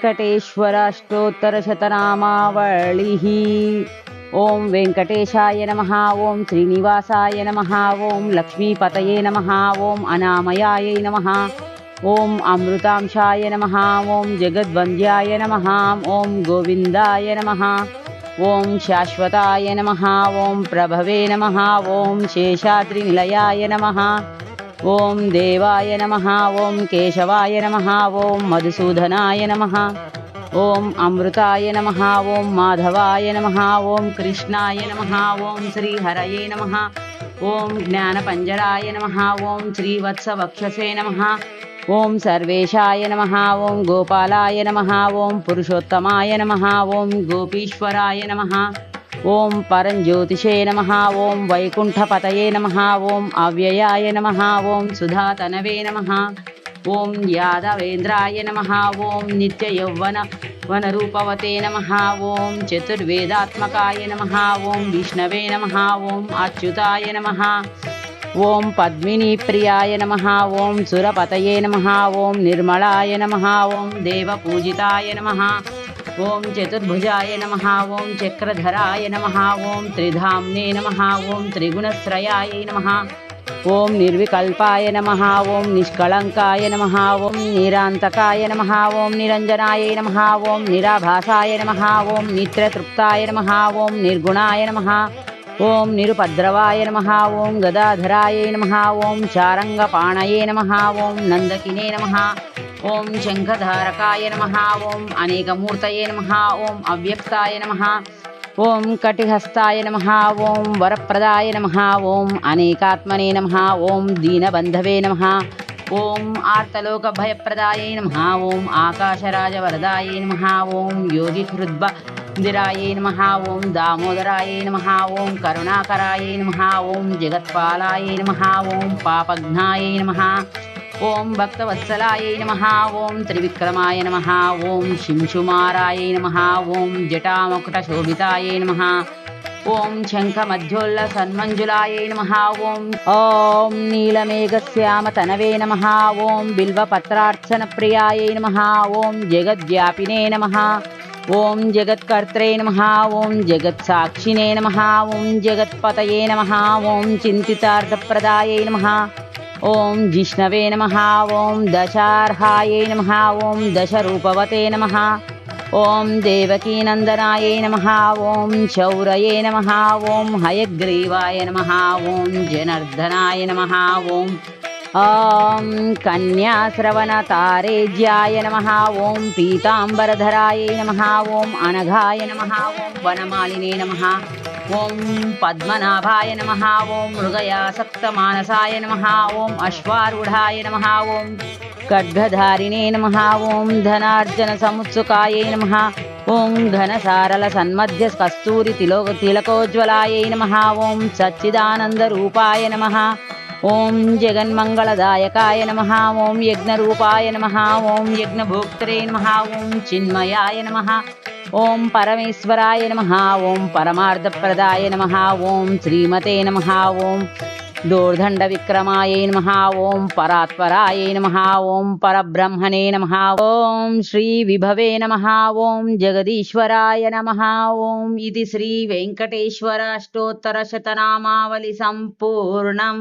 वेङ्कटेश्वराष्टोत्तरशतनामावलिः ॐ वेङ्कटेशाय नमः ॐ श्रीनिवासाय नमः ॐ लक्ष्मीपतये नमः ॐ अनामयायै नमः ॐ अमृतांशाय नमः ॐ जगद्वन्द्याय नमः ॐ गोविन्दाय नमः ॐ शाश्वताय नमः ॐ प्रभवे नमः ॐ शेषाद्रिनिलयाय नमः ॐ देवाय नमः ॐ केशवाय नमः ॐ मधुसूदनाय नमः ॐ अमृताय नमः ॐ माधवाय नमः ॐ कृष्णाय नमः ॐ श्रीहरये नमः ॐ ज्ञानपञ्जराय नमः ॐ श्रीवत्सवक्षसे नमः ॐ सर्वेशाय नमः ॐ गोपालाय नमः ॐ पुरुषोत्तमाय नमः ॐ गोपीश्वराय नमः ఓం పరం జ్యోతిషే నమ ఓం వైకుంఠపతయే నమ ఓం అవ్యయాయ నమ ఓం సుధాతనవే నమ ఓం యాదవేంద్రాయ నమ ఓం నిత్య నిత్యయౌవన వనరూపవతే నమ ఓం చతుర్వేదాత్మకాయ నమ ఓం విష్ణవే నమ ఓం అచ్యుతాయ నమ ఓం పద్మిని ప్రియాయ నమ ఓం సురపతయే నమ ఓం నిర్మళాయ నమ ఓం దేవపూజితాయ నమ ఓం చతుర్భుజాయ నమ ఓం చక్రధరాయ నమ ఓం త్రిధాంనే నమ ఓం త్రిగుణశ్రయాయ నమ ఓం నిర్వికల్పాయ నమ ఓం నిష్కళంకాయ నమ ఓం నిరాంతకాయ నమ ఓం నిరంజనాయ నమ ఓం నిరాభాసాయ నమ ఓం నిత్రతృప్తాయ నమ ఓం నిర్గుణాయ నమ ఓం నిరుపద్రవాయ నమ ఓం గదాధరాయ నమ ఓం చారంగపాణయ నమ ఓం నందకినే నమ नमः ॐ नन्दकिने नमः ॐ शङ्खधारकाय नमः ॐ अनेकमूर्तये नमः ॐ अव्यक्ताय नमः ॐ कटिहस्ताय नमः ॐ वरप्रदाय नमः ॐ अनेकात्मने नमः ॐ दीनबन्धवे नमः ॐ आर्तलोकभयप्रदाय नमः ॐ आकाशराजवरदाय नमः ॐ योगिहृद्बन्दिराय नमः ॐ दामोदराय नमः ॐ करुणाकराय नमः ॐ जगत्पालाय नमः ॐ पापघ्नाय नमः ఓం భక్తవత్సలాయ నమ ఓం త్రివిక్రమాయ నమ ఓం శింశుమారాయ నమ ఓం జటామకుట శోభితాయ నమ ఓం శంఖ మధ్యోల్ల సన్మంజులాయ నమ ఓం ఓం నీలమేఘ శ్యామ తనవే నమ ఓం బిల్వ పత్రార్చన ప్రియాయ నమ ఓం జగద్వ్యాపినే నమ ఓం జగత్కర్త్రే నమ ఓం జగత్సాక్షినే నమ ఓం జగత్పతయే నమ ఓం చింతితార్థప్రదాయ నమ ॐ जिष्णवे नमः ॐ दशार्हायै नमः ॐ दशरूपवते नमः ॐ देवकीनन्दनायै नमः ॐ शौरये नमः ॐ हयग्रीवाय नमः ॐ जनार्दनाय नमः ॐ ॐ कन्याश्रवणतारेज्याय नमः ॐ पीताम्बरधरायै ॐ अनघाय नमः ॐ वनमालिने नमः ఓం పద్మనాభాయ నమ ఓం మృగయా మృగయాసక్తమానసాయ నమ ఓం అశ్వారుఢాయ నమ ఓం ఖడ్గధారిణే నమ ఓం ధనార్జన సముత్సుకాయ నమ ఓం ఘనసారల సన్మధ్య కస్తూరి తిలో తిలకోజ్వలాయ నమ ఓం సచ్చిదానందరూపాయ నమ ఓం జగన్మంగళదాయకాయ నమ ఓం యజ్ఞ రూపాయ నమ ఓం యజ్ఞభోక్తరే నమ ఓం చిన్మయాయ నమ ఓం పరమేశ్వరాయ నమ ఓం పరమార్థప్రదాయ నమ ఓం శ్రీమతే నమ ఓం దూర్దండ విక్రమాయ నమ ఓం పరాత్పరాయ నమ ఓం పరబ్రహ్మణే నమ ఓం శ్రీ విభవే నమ ఓం జగదీశ్వరాయ నమ ఓం ఇది శ్రీ వెంకటేశ్వర అష్టోత్తర శతనామావళి సంపూర్ణం.